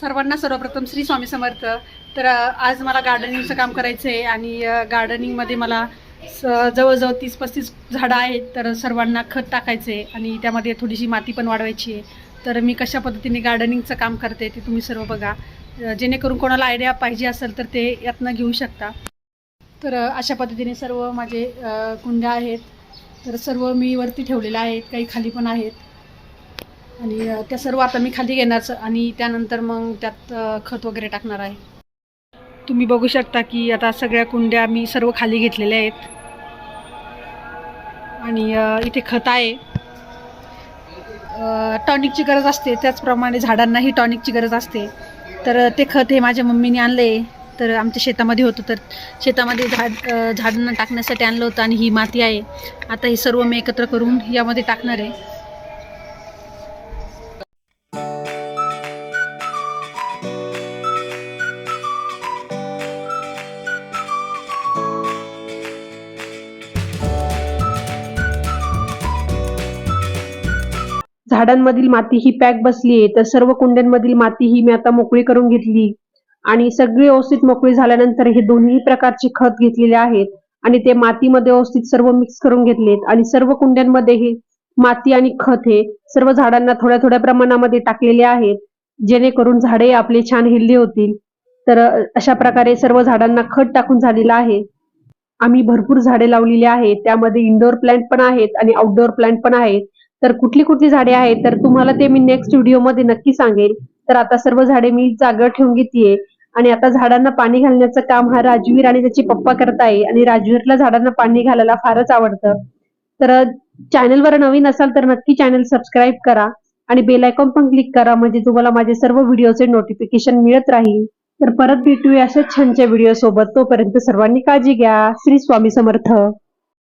सर्वांना सर्वप्रथम श्री स्वामी समर्थ. तर आज मला गार्डनिंगचं काम करायचं आहे आणि गार्डनिंगमध्ये मला स जवळजवळ तीस पस्तीस झाडं आहेत तर सर्वांना खत टाकायचं आहे आणि त्यामध्ये थोडीशी माती पण वाढवायची आहे. तर मी कशा पद्धतीने गार्डनिंगचं काम करते ते तुम्ही सर्व बघा. जेणेकरून कोणाला आयडिया पाहिजे असेल तर ते यातनं घेऊ शकता. तर अशा पद्धतीने सर्व माझे कुंड्या आहेत. तर सर्व मी वरती ठेवलेल्या आहेत काही खाली पण आहेत. आणि त्या सर्व आता मी खाली घेणार आणि त्यानंतर मग त्यात खत वगैरे टाकणार आहे. तुम्ही बघू शकता की आता सगळ्या कुंड्या मी सर्व खाली घेतलेल्या आहेत. आणि इथे खत आहे. टॉनिकची गरज असते. त्याचप्रमाणे झाडांनाही टॉनिकची गरज असते. तर ते खत हे माझ्या मम्मीने आणलं. आहे तर आमच्या शेतामध्ये होतं. तर शेतामध्ये झाड झाडांना टाकण्यासाठी आणलं होतं आणि ही माती आहे. आता ही सर्व मी एकत्र करून यामध्ये टाकणार आहे. झाडांमधील माती ही पॅक बसली आहे तर सर्व कुंड्यांमधील माती ही मी आता मोकळी करून घेतली. आणि सगळी व्यवस्थित मोकळी झाल्यानंतर हे दोन्ही प्रकारचे खत घेतलेले आहेत आणि ते मातीमध्ये व्यवस्थित सर्व मिक्स करून घेतलेत. आणि सर्व कुंड्यांमध्ये हे माती आणि खत हे सर्व झाडांना थोड्या थोड्या प्रमाणामध्ये टाकलेले आहेत जेणेकरून झाडे आपले छान हेल्दी होतील. तर अशा प्रकारे सर्व झाडांना खत टाकून झालेलं आहे. आम्ही भरपूर झाडे लावलेली आहेत त्यामध्ये इंडोर प्लांट पण आहेत आणि आउटडोअर प्लांट पण आहेत. तर कुठली कुठली झाडे आहेत तर तुम्हाला ते मी नेक्स्ट व्हिडिओमध्ये नक्की सांगेल. तर आता सर्व झाडे मी जागा ठेवून घेतेय. आणि आता झाडांना पाणी घालण्याचं काम हा राजवीर आणि त्याचे पप्पा करत आहे. आणि राजवीरला झाडांना पाणी घालायला फारच आवडतं. तर चॅनलवर नवीन असाल तर नक्की चॅनल सबस्क्राईब करा. आणि बेल आयकॉन पण क्लिक करा म्हणजे तुम्हाला माझे सर्व व्हिडिओचे नोटिफिकेशन मिळत राहील. तर परत भेटूया अशा छानच्या व्हिडिओ सोबत. तोपर्यंत सर्वांनी काळजी घ्या. श्री स्वामी समर्थ.